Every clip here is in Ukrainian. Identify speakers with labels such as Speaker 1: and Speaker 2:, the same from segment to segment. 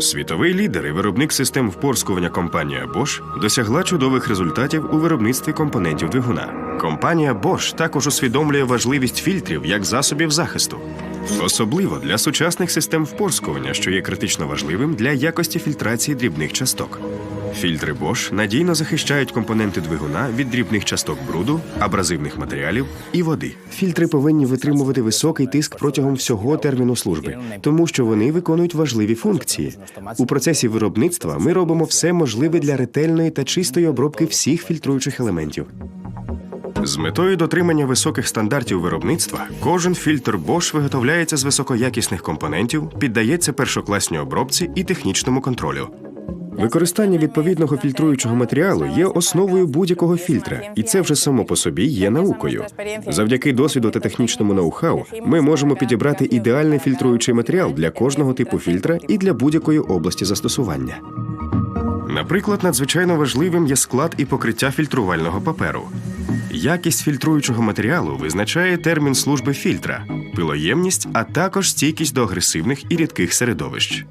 Speaker 1: Світовий лідер і виробник систем впорскування компанія Bosch досягла чудових результатів у виробництві компонентів двигуна. Компанія Bosch також усвідомлює важливість фільтрів як засобів захисту, особливо для сучасних систем впорскування, що є критично важливим для якості фільтрації дрібних часток. Фільтри Bosch надійно захищають компоненти двигуна від дрібних часток бруду, абразивних матеріалів і води. Фільтри повинні витримувати високий тиск протягом всього терміну служби, тому що вони виконують важливі функції. У процесі виробництва ми робимо все можливе для ретельної та чистої обробки всіх фільтруючих елементів. З метою дотримання високих стандартів виробництва кожен фільтр Bosch виготовляється з високоякісних компонентів, піддається першокласній обробці і технічному контролю. Використання відповідного фільтруючого матеріалу є основою будь-якого фільтра, і це вже само по собі є наукою. Завдяки досвіду та технічному ноу-хау ми можемо підібрати ідеальний фільтруючий матеріал для кожного типу фільтра і для будь-якої області застосування. Наприклад, надзвичайно важливим є склад і покриття фільтрувального паперу. Якість фільтруючого матеріалу визначає термін служби фільтра, пилоємність, а також стійкість до агресивних і рідких середовищ.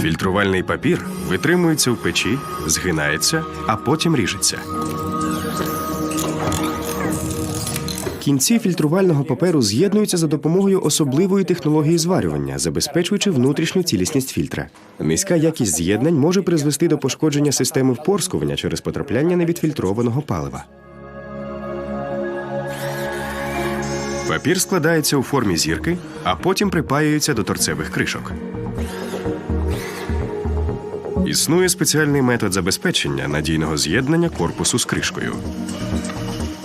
Speaker 1: Фільтрувальний папір витримується в печі, згинається, а потім ріжеться. Кінці фільтрувального паперу з'єднуються за допомогою особливої технології зварювання, забезпечуючи внутрішню цілісність фільтра. Низька якість з'єднань може призвести до пошкодження системи впорскування через потрапляння невідфільтрованого палива. Папір складається у формі зірки, а потім припаюється до торцевих кришок. Існує спеціальний метод забезпечення надійного з'єднання корпусу з кришкою.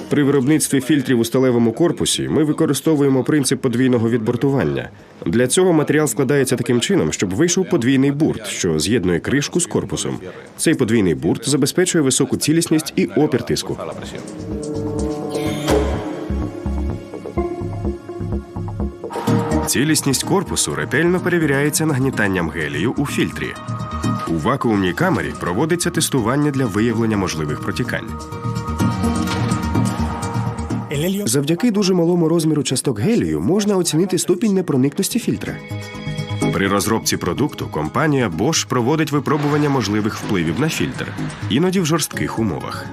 Speaker 1: При виробництві фільтрів у сталевому корпусі ми використовуємо принцип подвійного відбортування. Для цього матеріал складається таким чином, щоб вийшов подвійний бурт, що з'єднує кришку з корпусом. Цей подвійний бурт забезпечує високу цілісність і опір тиску. Цілісність корпусу ретельно перевіряється нагнітанням гелію у фільтрі. У вакуумній камері проводиться тестування для виявлення можливих протікань. Завдяки дуже малому розміру часток гелію можна оцінити ступінь непроникності фільтра. При розробці продукту компанія Bosch проводить випробування можливих впливів на фільтр, іноді в жорстких умовах.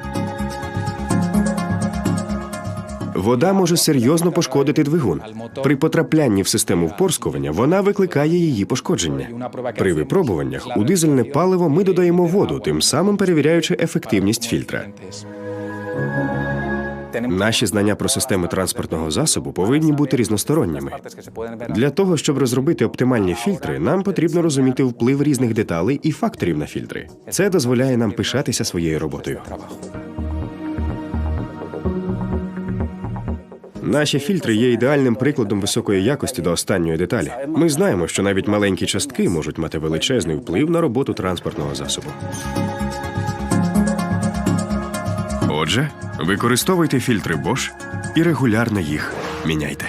Speaker 1: Вода може серйозно пошкодити двигун. При потраплянні в систему впорскування вона викликає її пошкодження. При випробуваннях у дизельне паливо ми додаємо воду, тим самим перевіряючи ефективність фільтра. Наші знання про системи транспортного засобу повинні бути різносторонніми. Для того, щоб розробити оптимальні фільтри, нам потрібно розуміти вплив різних деталей і факторів на фільтри. Це дозволяє нам пишатися своєю роботою. Наші фільтри є ідеальним прикладом високої якості до останньої деталі. Ми знаємо, що навіть маленькі частки можуть мати величезний вплив на роботу транспортного засобу. Отже, використовуйте фільтри Bosch і регулярно їх міняйте.